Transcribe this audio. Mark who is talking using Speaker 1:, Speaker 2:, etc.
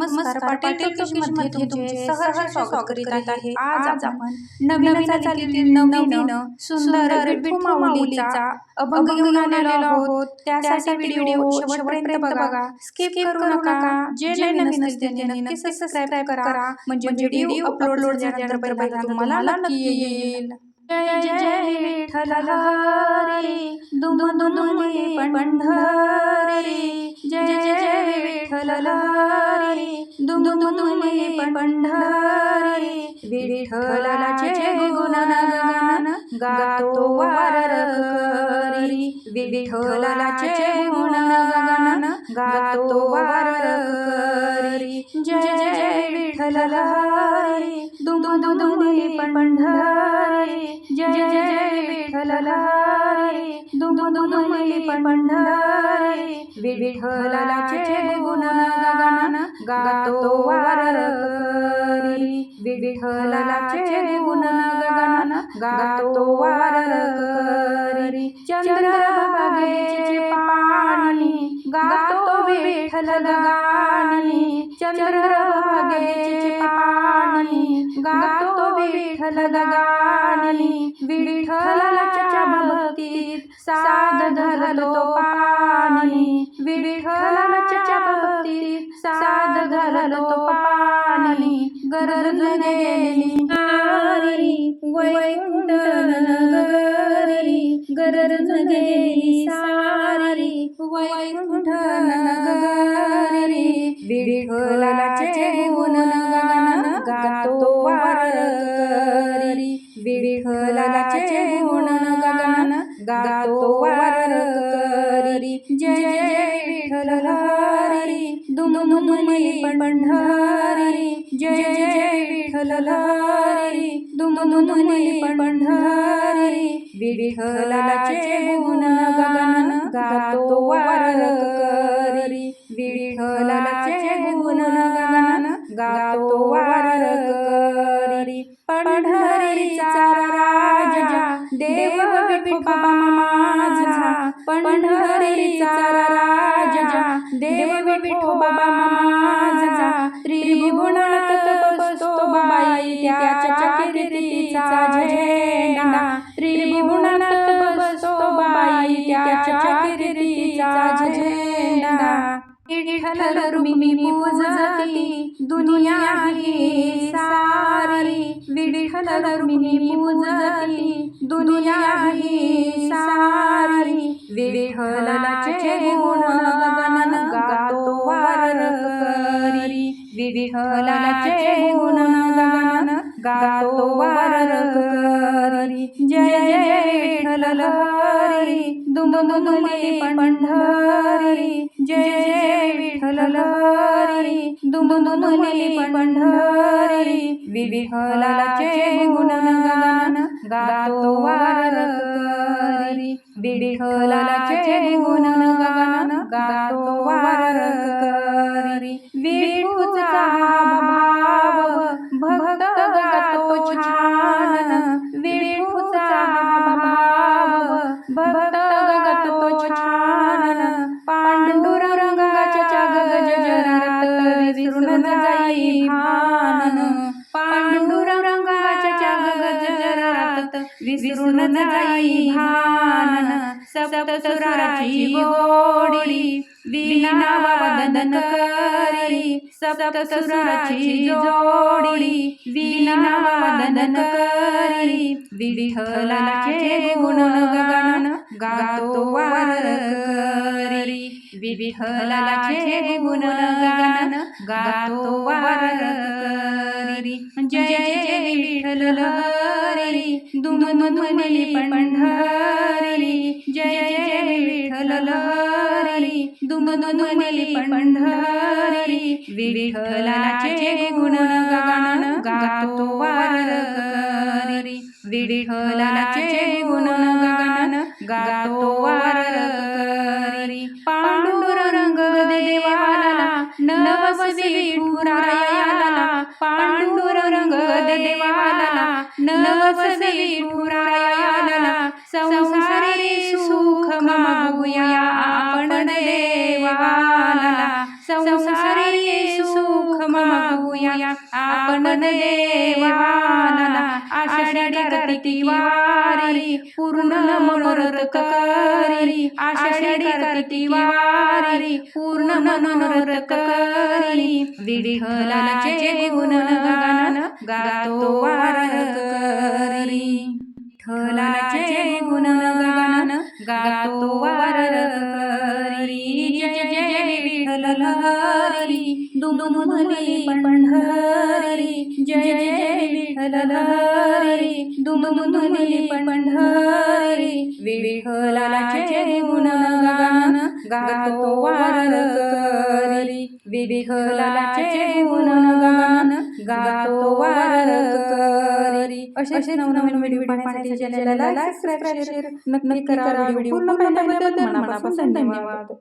Speaker 1: नमस्कार पाटील टॉकीजमध्ये तुमचे सहर्ष स्वागत करीत आहे. आज आपण नवीन चालीतील नवीन सुंदर विठू माऊलीचा अभंग घेऊन आलेलो आहोत. त्यासाठी व्हिडिओ शेवटपर्यंत बघा. स्किप करू नका. जे नवीन असतील नक्की सबस्क्राईब करा. म्हणजे व्हिडिओ अपलोड झाल्यानंतर तुम्हाला नक्की येईल. जय जय विठ्ठल हरी दुम दुमले पंढरी जय जय विठ्ठल हरी दुम दुमले पंढरी विठ्ठलाचे गुणगान गातो वारर करी विठ्ठलाचे गुणगान गातो वारर करी जय जय विठ्ठल हरी दुम दुमले पंढरी जय जय विठ्ठल दुम दुमले पंढरी विठ्ठलाचे गुण गुणगान गातो वारर विठ्ठलाचे गुण गुणगान गातो वारर करी चंद्रभागेचे पाणी गातो विठ्ठल गाणी चंद्रभागेचे पाणी गातो विठ्ठल दगानी विठ्ठलाच्या भक्तीत साध धरलो पाणी. विठ्ठलाच्या भक्तीत साध धरलो पाणी. गरज गेली हरी वैकुंठ नगरी गरज गेली सारी वैकुंठ नगरी विठ्ठलाचे गुणगान गातो वारकरी गातो वारकरी जय जय विठ्ठल हरी दुम दुमली पंढरी जय जय विठ्ठल हरी दुम दुमली पंढरी विठ्ठलाचे गुणगान गातो वारकरी विठ्ठलाचे गुणगान गातो वारकरी पंढरीचा राजा देव विठोबा माझा त्रिभुवनात बसतो बाई त्याच्या कीर्तीचा झेंडा. त्रिभुवनात बसतो बाई त्याच्या कीर्तीचा झेंडा. विठ्ठल रुक्मिणी पूजती दुनिया ही सारी. विठ्ठल रुक्मिणी पूजती दुनिया ही विठ्ठलाचे गुणगान गातो वारकरी विठ्ठलाचे गुण गगन गातो वारकरी जय जय विठ्ठल हरी. दुम दुमले पंढरी. जय जय विठ्ठल हरी. दुम दुमले पंढरी. विठ्ठलाचे गुण गगन गातो वारकरी विठ्ठलाचे गुणगान गातो वारकरी विठूचा विसरून जाई भान सप्तसुराची गोडी विना वदन करी सप्तसुराची जोडी विना वदन करी विठ्ठलाचे गुणगान गातो वारकरी विठ्ठलाचे गुणगान गातो वारकरी जय म्हणजे तुम दुम दुमली पंढरी जय जय विठ्ठल हरी तुम दुमली पंढरी विठ्ठलाचे गुणगान गातो वारकरी. विठ्ठलाचे गुणगान गातो वारकरी. पांडुरंग देवाला नवस विठुरायाला पांडुरंग देवाला नवस विठुरायाला संसारी सुख मागूया आपण देवाला संसारी आपण देवाला आषाढी कार्तिकी वारी पूर्ण मनोरथ करी. आषाढी कार्तिकी वारी पूर्ण मनोरथ करी. विठ्ठलाचे गुणगान गातो वारकरी विठ्ठलाचे गुणगान गातो वारकरी दुमदुमली पंढरी जय जय विठ्ठल हरी. दुमदुमली पंढरी विठ्ठलाचे गुणगान गातो वारकरी विठ्ठलाचे गुणगान गातो वारकरी असे नवनवीन व्हिडिओ पाहण्यासाठी चॅनलला लाईक सबस्क्राईब शेअर नक्की करा. व्हिडिओ पूर्ण पाहिल्याबद्दल मनापासून धन्यवाद.